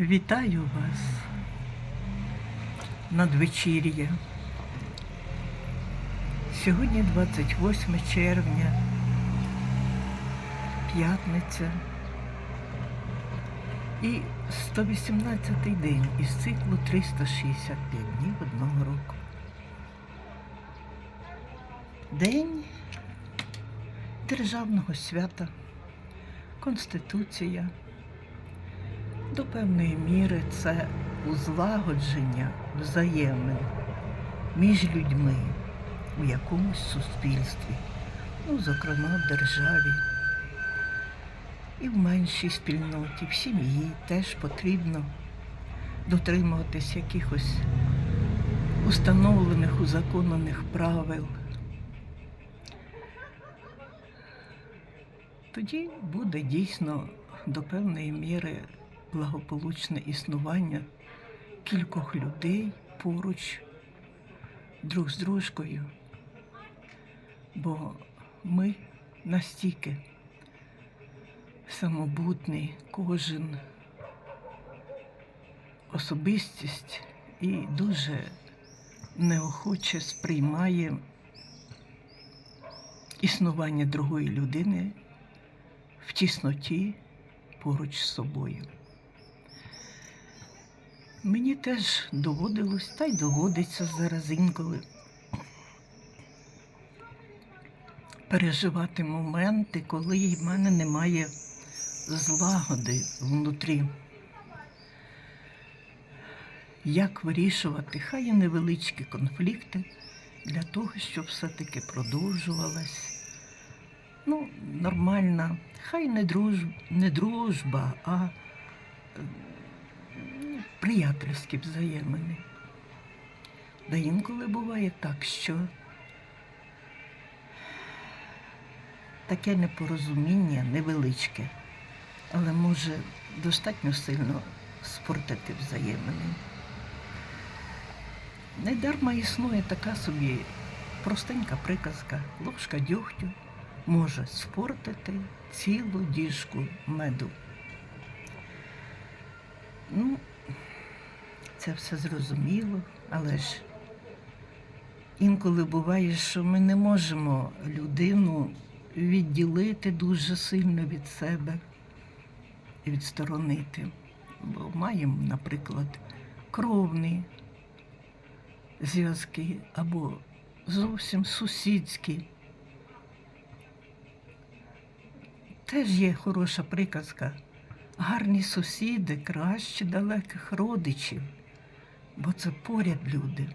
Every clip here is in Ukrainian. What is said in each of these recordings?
Вітаю вас надвечір'я. Сьогодні 28 червня, п'ятниця і 118 день із циклу 365 днів одного року. День державного свята, Конституція. До певної міри це узлагодження взаємин між людьми у якомусь суспільстві, ну, зокрема в державі. І в меншій спільноті, в сім'ї теж потрібно дотримуватись якихось установлених, узаконених правил. Тоді буде дійсно до певної міри благополучне існування кількох людей поруч друг з дружкою, бо ми настільки самобутний, кожен особистість і дуже неохоче сприймає існування другої людини в тісноті поруч з собою. Мені теж доводилось, та й доводиться зараз інколи переживати моменти, коли в мене немає злагоди внутрі. Як вирішувати? Хай і невеличкі конфлікти для того, щоб все-таки продовжувалась ну, нормальна, хай не, друж, не дружба, а приятельські взаємини. Да інколи буває так, що таке непорозуміння невеличке, але може достатньо сильно спортити взаємини. Недарма існує така собі простенька приказка, ложка дьогтю може спортити цілу діжку меду. Ну, це все зрозуміло, але ж інколи буває, що ми не можемо людину відділити дуже сильно від себе і відсторонити. Бо маємо, наприклад, кровні зв'язки або зовсім сусідські. Теж є хороша приказка. Гарні сусіди краще далеких родичів, бо це поряд люди.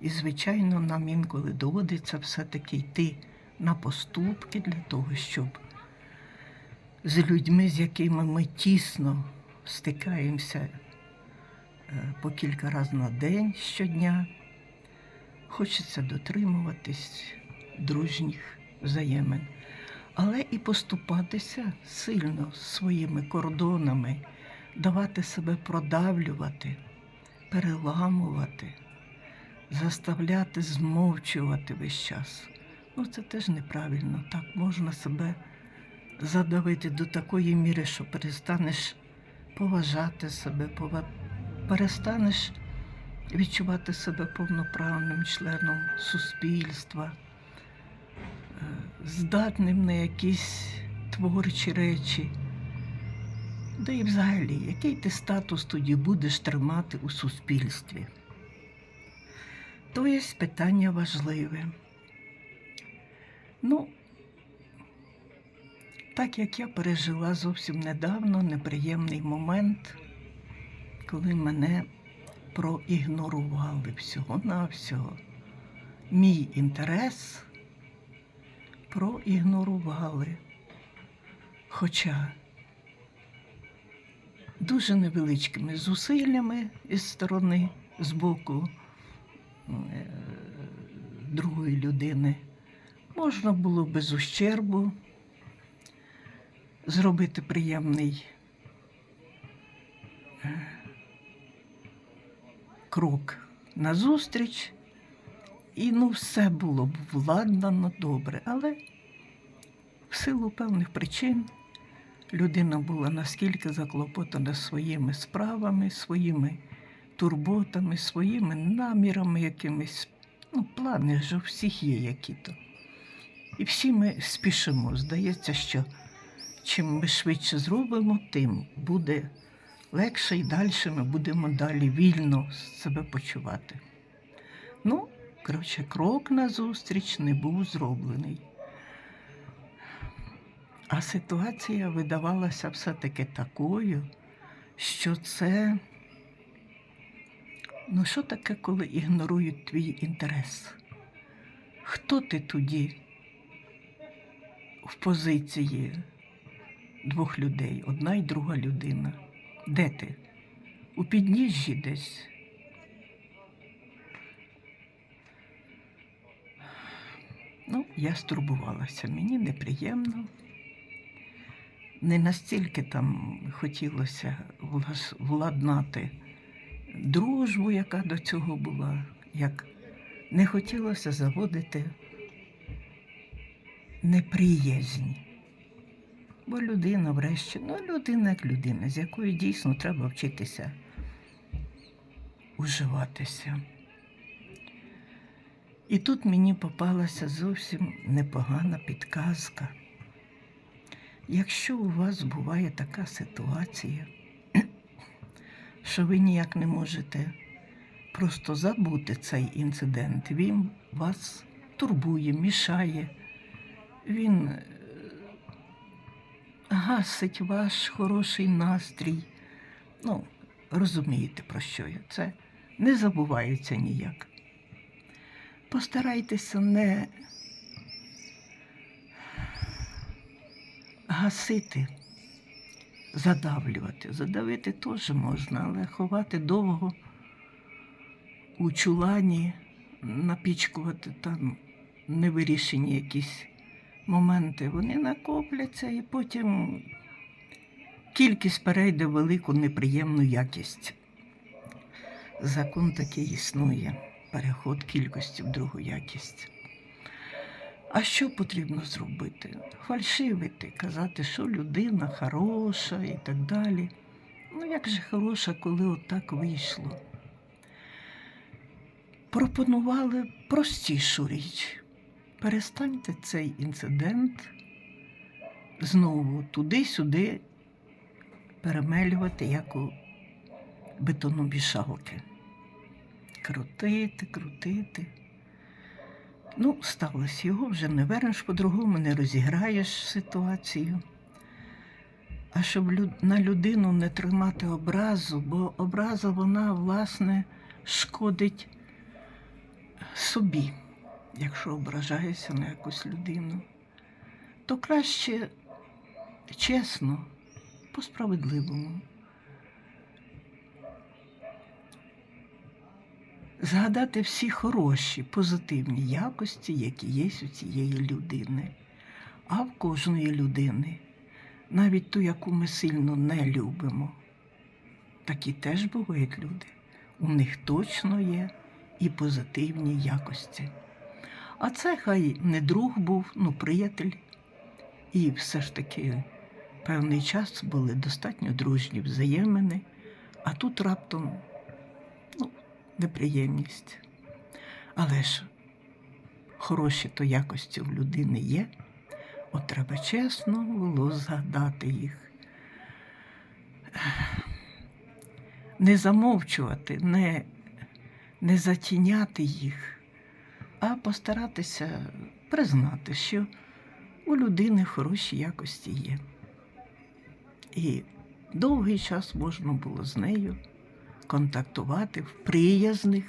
І, звичайно, нам інколи доводиться все-таки йти на поступки для того, щоб з людьми, з якими ми тісно стикаємося е, по кілька разів на день щодня, хочеться дотримуватись дружніх взаємин але і поступатися сильно своїми кордонами, давати себе продавлювати, переламувати, заставляти змовчувати весь час. Ну, це теж неправильно. Так можна себе задавити до такої міри, що перестанеш поважати себе, перестанеш відчувати себе повноправним членом суспільства здатним на якісь творчі речі. Да і взагалі, який ти статус тоді будеш тримати у суспільстві? То є питання важливе. Ну, так як я пережила зовсім недавно неприємний момент, коли мене проігнорували всього-навсього. Мій інтерес проігнорували. Хоча дуже невеличкими зусиллями із сторони, з боку е, другої людини, можна було без ущербу зробити приємний е, крок назустріч. І ну, все було б владнано добре, але в силу певних причин людина була наскільки заклопотана своїми справами, своїми турботами, своїми намірами якимись. Ну, плани ж у всіх є які-то. І всі ми спішимо. Здається, що чим ми швидше зробимо, тим буде легше і далі ми будемо далі вільно себе почувати. Ну, коротше, крок назустріч не був зроблений. А ситуація видавалася все-таки такою, що це. Ну, що таке, коли ігнорують твій інтерес? Хто ти тоді в позиції двох людей, одна і друга людина? Де ти? У підніжжі десь? Ну, я стурбувалася, мені неприємно. Не настільки там хотілося владнати дружбу, яка до цього була, як не хотілося заводити неприязнь. Бо людина, врешті, ну людина як людина, з якою дійсно треба вчитися уживатися. І тут мені попалася зовсім непогана підказка. Якщо у вас буває така ситуація, що ви ніяк не можете просто забути цей інцидент, він вас турбує, мішає, він е, гасить ваш хороший настрій. Ну, розумієте, про що я. Це не забувається ніяк. Постарайтеся не гасити, задавлювати. Задавити теж можна, але ховати довго у чулані, напічкувати там невирішені якісь моменти, вони накопляться і потім кількість перейде в велику неприємну якість. Закон такий існує, переход кількості в другу якість. А що потрібно зробити? Фальшивити, казати, що людина хороша і так далі. Ну, як же хороша, коли отак вийшло? Пропонували простішу річ. Перестаньте цей інцидент знову туди-сюди перемелювати, як у бетономішалки. Крутити, крутити. Ну, сталося його вже не вернеш по-другому, не розіграєш ситуацію. А щоб на людину не тримати образу, бо образа вона, власне, шкодить собі, якщо ображаєшся на якусь людину, то краще чесно, по-справедливому. Згадати всі хороші, позитивні якості, які є у цієї людини. А в кожної людини, навіть ту, яку ми сильно не любимо, такі теж бувають люди. У них точно є і позитивні якості. А це хай не друг був, ну приятель. І все ж таки певний час були достатньо дружні взаємини, а тут раптом неприємність. Але ж хороші то якості в людини є, от треба чесно було згадати їх. Не замовчувати, не, не затіняти їх, а постаратися признати, що у людини хороші якості є. І довгий час можна було з нею контактувати в приязних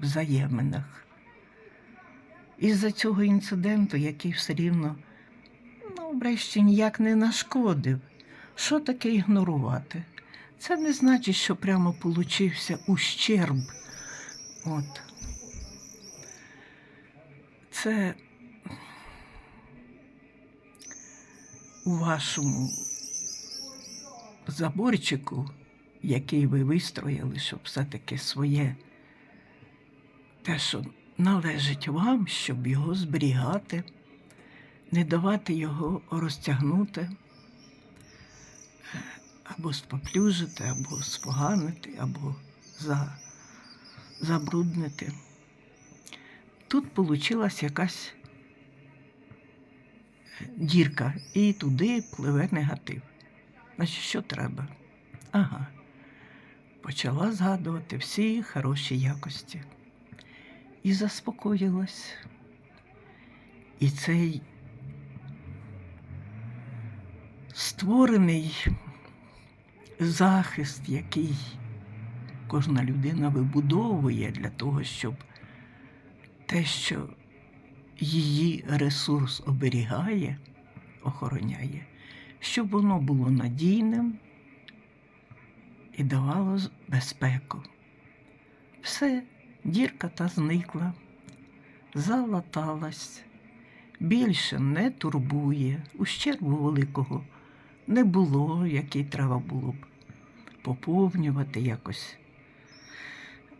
взаєминах. Із-за цього інциденту, який все рівно, ну, врешті ніяк не нашкодив. Що таке ігнорувати? Це не значить, що прямо получився ущерб. От. Це у вашому заборчику, який ви вистроїли, щоб все-таки своє те, що належить вам, щоб його зберігати, не давати його розтягнути. або споплюжити, або споганити, або за, забруднити. Тут получилась якась дірка, і туди пливе негатив. Значить, що треба? Ага. Почала згадувати всі хороші якості. І заспокоїлась. І цей створений захист, який кожна людина вибудовує для того, щоб те, що її ресурс оберігає, охороняє, щоб воно було надійним і давало безпеку. Все, дірка та зникла, залаталась, більше не турбує, ущербу великого не було, який треба було б поповнювати якось.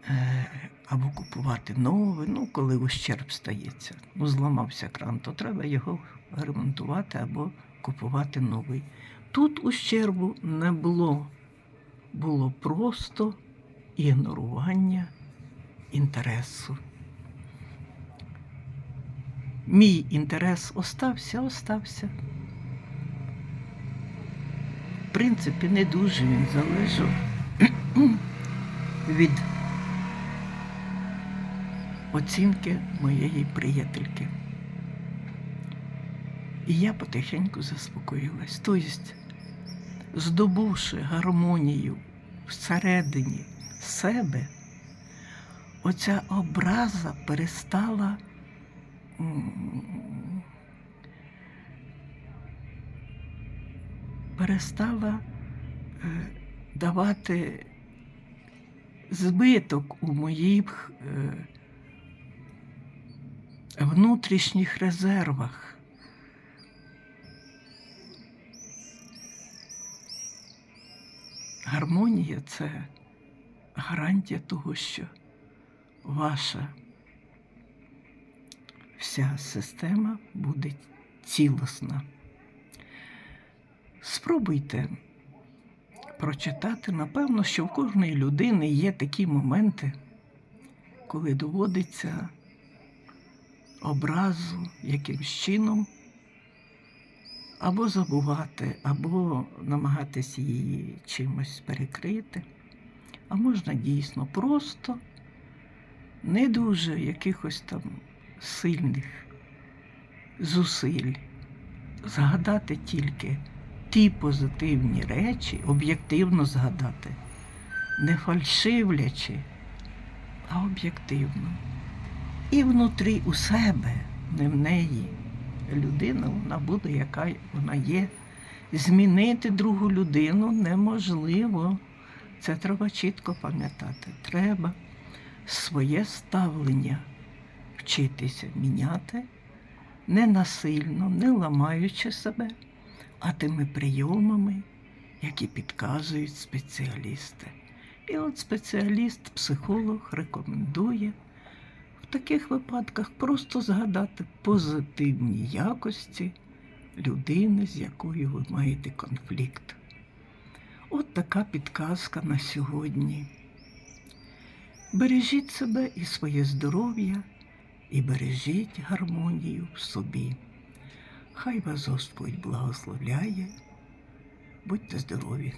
е, Або купувати нове, ну, коли ущерб стається. Ну, зламався кран, то треба його ремонтувати або купувати новий. Тут ущербу не було. Було просто ігнорування інтересу. Мій інтерес остався, остався. В принципі, не дуже він залежав від оцінки моєї приятельки. І я потихеньку заспокоїлась. Тобто, здобувши гармонію всередині себе, оця образа перестала перестала е, давати збиток у моїх е, внутрішніх резервах. Гармонія це гарантія того, що ваша вся система буде цілісна. Спробуйте прочитати. Напевно, що в кожної людини є такі моменти, коли доводиться образу якимсь чином або забувати, або намагатись її чимось перекрити. А можна дійсно просто не дуже якихось там сильних зусиль згадати тільки ті позитивні речі, об'єктивно згадати, не фальшивлячи, а об'єктивно. І внутрі у себе, не в неї. Людина, вона буде, яка вона є. Змінити другу людину неможливо. Це треба чітко пам'ятати. Треба своє ставлення вчитися міняти не насильно, не ламаючи себе, а тими прийомами, які підказують спеціалісти. І от спеціаліст, психолог рекомендує в таких випадках просто згадати позитивні якості людини, з якою ви маєте конфлікт. От така підказка на сьогодні. Бережіть себе і своє здоров'я, і бережіть гармонію в собі. Хай вас Господь благословляє. Будьте здорові!